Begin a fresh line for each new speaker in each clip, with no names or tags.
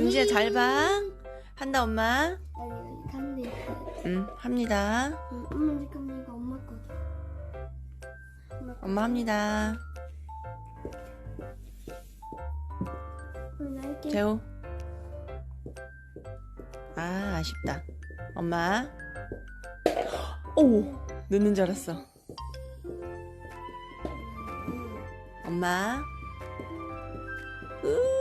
윤지야 잘 봐. 한다 엄마.
여기 가운데 있어.
응 합니다.
응, 엄마 잠깐만 이거 엄마 거다. 엄마 거.
엄마 합니다.
나 할게.
재우. 아 아쉽다. 엄마. 오 늦는 줄 알았어. 엄마. 으.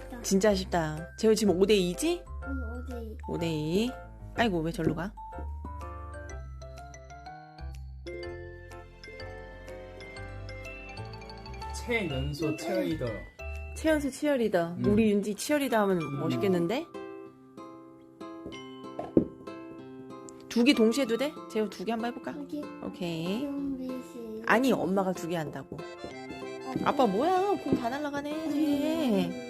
쉽다.
진짜 아쉽다. 재우 지금 5대 2지?
응 어디?
5대 2. 아이고 왜 절로 가?
최연소 체어리더
최연수 치어리더.
음.
우리 윤지 치어리더 하면
음.
멋있겠는데? 두 개 동시에 해도 돼? 재우 두개 한번 해볼까?
여기
오케이.
경비실.
아니 엄마가 두 개 한다고. 아빠 뭐야? 공 다 날라가네.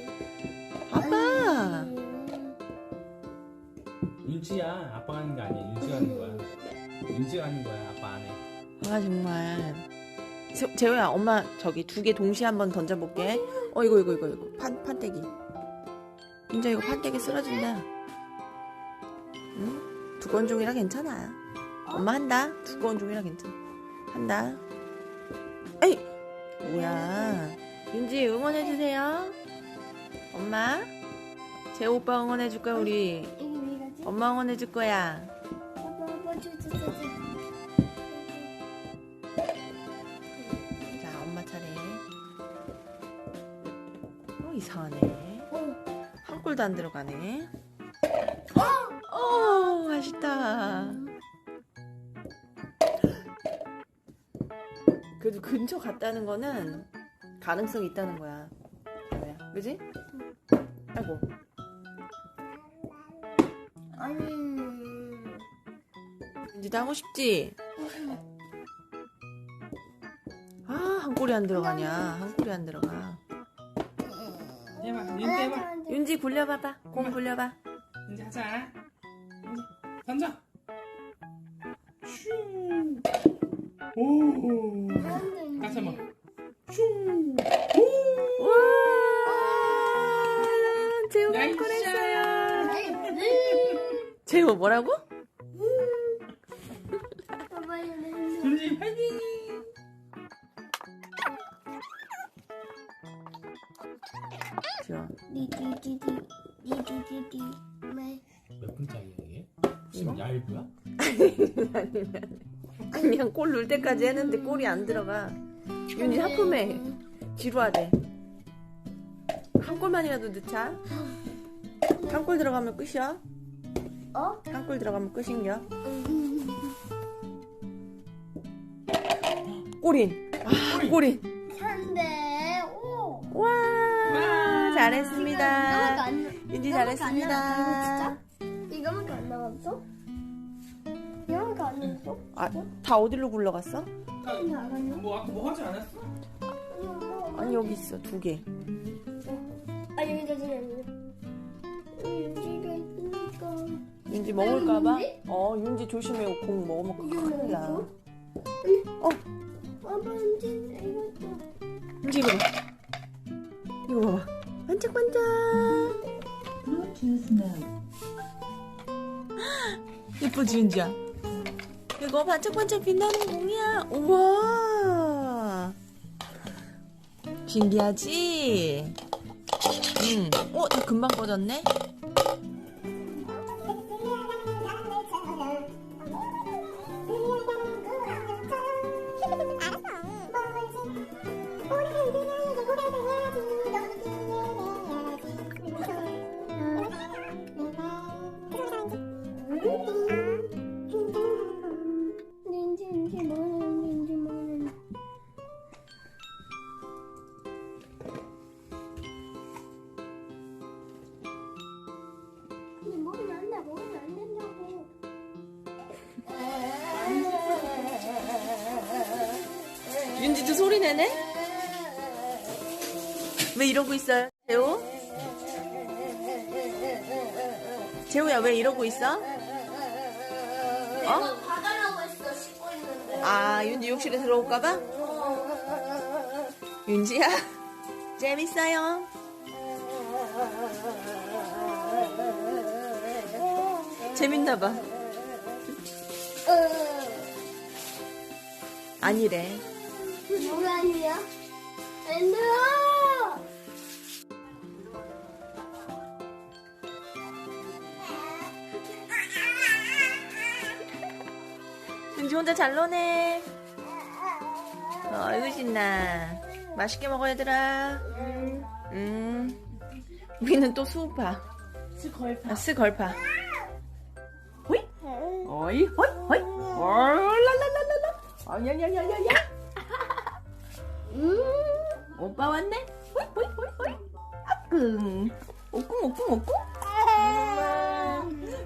윤지야 아빠가 하는 게 아니야 윤지가 하는 거야 윤지가 하는 거야 아빠 안 해.
아 정말. 세- 재호야 엄마 저기 두 개 동시에 한번 던져볼게. 어 이거 이거 이거 이거 판 판때기. 인자 이거 판때기 쓰러진다. 응? 두꺼운 종이라 괜찮아. 엄마 한다. 두꺼운 종이라 괜찮아. 한다. 에이 뭐야? 윤지 응원해 주세요. 엄마. 재호 오빠 응원해 줄 거야 우리. 엄마 응원해 줄 거야. 자, 엄마 차례. 어, 이상하네.
어.
한 골도 안 들어가네. 어, 아쉽다. 그래도 근처 갔다는 거는 가능성이 있다는 거야. 그지? 아이고.
아니.
이제 하고 싶지? 아, 한 골이 안 들어가냐. 한 골이 안 들어가.
해봐 윤지 해봐
윤지 굴려봐봐. 공 굴려봐.
윤지 하자 윤지 던져 슈 오. 다시 한번 슈 오.
와! 재호 뭐라고?
화이팅.
디디디디 디디디디 네.
몇 분짜리야 이게? 지금 얇고야?
그냥 골 넣을 때까지 했는데 골이 안 들어가. 윤지 하품해. 지루하대. 한 골만이라도 넣자. 한 골 들어가면 끝이야.
어?
한골 들어가면 끝인겨. 골인. 아, 골인.
산대 오.
와,
와.
잘했습니다. 윤지 잘했습니다.
이거밖에 안 나왔어? 이거밖에 안 나왔어?
아, 다 어디로 굴러갔어?
뭐 아까 뭐 하지 않았어?
아니 여기 있어 두 개.
아 여기다 지금 여기가 있으니까
윤지 먹을까봐? 어 윤지 조심해 공 먹으면
이거
큰일 나.
어 아빠 윤지 이것도
윤지 이거 봐. 이거 봐봐. 반짝반짝. 예쁘지 윤지야? 이거 반짝반짝 빛나는 공이야. 우와. 신기하지? 응. 어, 이거 금방 꺼졌네?
먹으면 안 된다고.
윤지도 소리 내네? 왜 이러고 있어요, 재호? 재호야, 왜 이러고 있어? 어?
봐달라고 했어.
아, 윤지 욕실에 들어올까봐? 윤지야, 재밌어요? 재밌나 봐. 아니래.
뭐가 아니야? 안 들어!
윤지 혼자 잘 노네. 어이구, 신나. 맛있게 먹어, 얘들아. 음. 우리는 또 수우파. 스걸파. 아, 스걸파. 호이? 호이, 호이. 얼랄랄랄랄라. 어야야야야야. 음. 오빠 왔네. 호이, 호이, 호이, 호이. 아끔. 오꿍, 오꿍, 오꿍.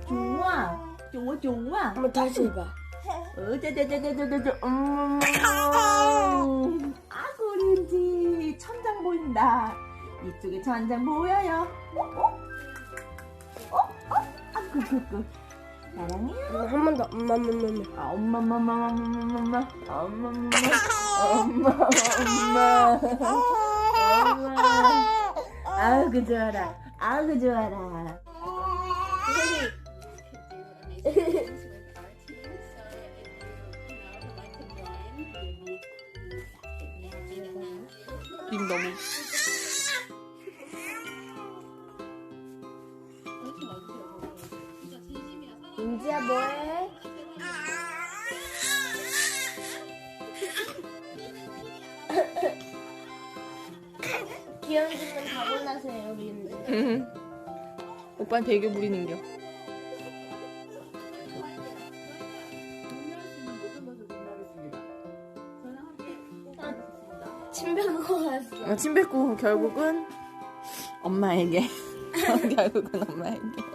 좋아. 좋아, 좋아.
한번 다시 해봐.
어자자자자자자 음. 아구 린지 천장 보인다. 이쪽에 천장 보여요. 어? 어? 어? 구구. 사랑해요.
한번 더. 엄마, 엄마, 엄마.
아, 엄마, 엄마, 엄마, 엄마, 엄마, 엄마, 엄마, 엄마, 엄마, 엄마. 아구 좋아라. 아구 좋아라. 님 너무.
다 골라서요, 우리 윤지.
오빠는 되게 부리는겨.
침 뱉고 갔어.
어, 침 뱉고 결국은 엄마에게. 결국은 엄마에게.